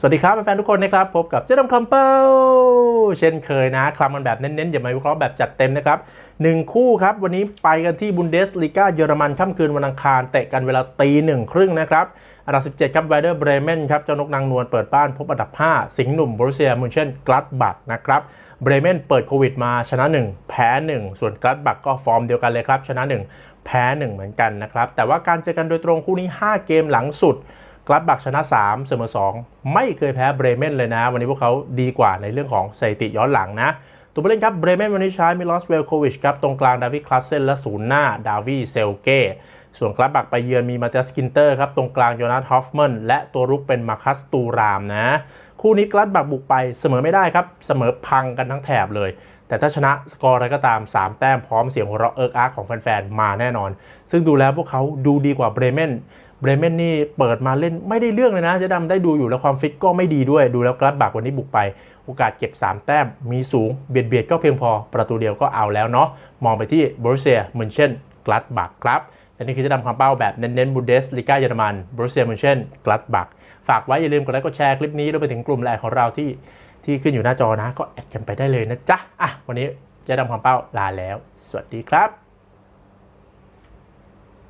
สวัสดีครับแฟนๆทุกคนนะครับพบกับเจ๊ดำคำเป้าเช่นเคยนะคลำมันแบบเน้นๆอย่ามาวิเคราะห์แบบจัดเต็มนะครับหนึ่งคู่ครับ วันนี้ไปกันที่บุนเดสลีกาเยอรมันค่ำคืนวันอังคารเตะกันเวลาตีหนึ่งครึ่งนะครับอันดับ 17 ครับไวเดอร์เบรเมนครับ เจ้านกนางนวลเปิดบ้านพบอันดับ 5 สิงห์หนุ่มบรูเซียมุนเช่นกลัดบักนะครับเบรเมนเปิดโควิดมาชนะ 1 แพ้ 1 ส่วนกลัดบักก็ฟอร์มเดียวกันเลยครับชนะ 1 แพ้ 1 เหมือนกันนะครับแต่ว่าการเจอกันโดยตรงคู่นี้ 5 เกมหลังสุด กลัดบักชนะ 3 เสมอ 2 ไม่เคยแพ้เบรเมนเลยนะ วันนี้พวกเขาดีกว่าในเรื่องของสถิติย้อนหลังนะ ตัวผู้เล่นครับเบรเมนวันนี้ใช้มิลอสเวลโควิชครับตรงกลางดาวิดคลาสเซนและศูนย์หน้าดาวิเซลเก้ส่วนกลัดบักไปเยือนมีมาเตสกินเตอร์ครับตรงกลางโยนาธฮอฟแมนและตัวรุกเป็นมาคัสตูรามนะ คู่นี้กลัดบักบุกไปเสมอไม่ได้ครับเสมอพังกันทั้งแถบเลยแต่ถ้าชนะสกอร์อะไรก็ตาม 3 แต้มพร้อมเสียงหัวเราะเอิกอาร์ของแฟน ๆ มาแน่นอน ซึ่งดูแล้วพวกเขาดูดีกว่าเบรเมน เบรเมนนี่เปิดมาเล่นไม่ได้เรื่องเลยนะเจ๊ดำได้ดูอยู่แล้วความฟิตก็ไม่ดีด้วยดูแล้วกลัดบักวันนี้บุกไป โอกาสเก็บ 3 แต้มมีสูงเบียดเบียดก็เพียงพอประตูเดียวก็เอาแล้วเนาะมองไปที่บรูเซียเหมือนเช่นกลัดบักครับและนี่คือเจะดำความเป้าแบบเน้นๆบูเดสลิก้าเยอรมันบรูเซียเหมือนเช่นกลัดบักฝากไว้อย่าลืมกดไลค์กดแชร์คลิปนี้รวมไปถึงกลุ่มไลน์ของเราที่ที่ขึ้นอยู่หน้าจอนะ ก็แอดกันไปได้เลยนะจ๊ะอะวันนี้เจะดำความเป้าลาแล้ว สวัสดีครับ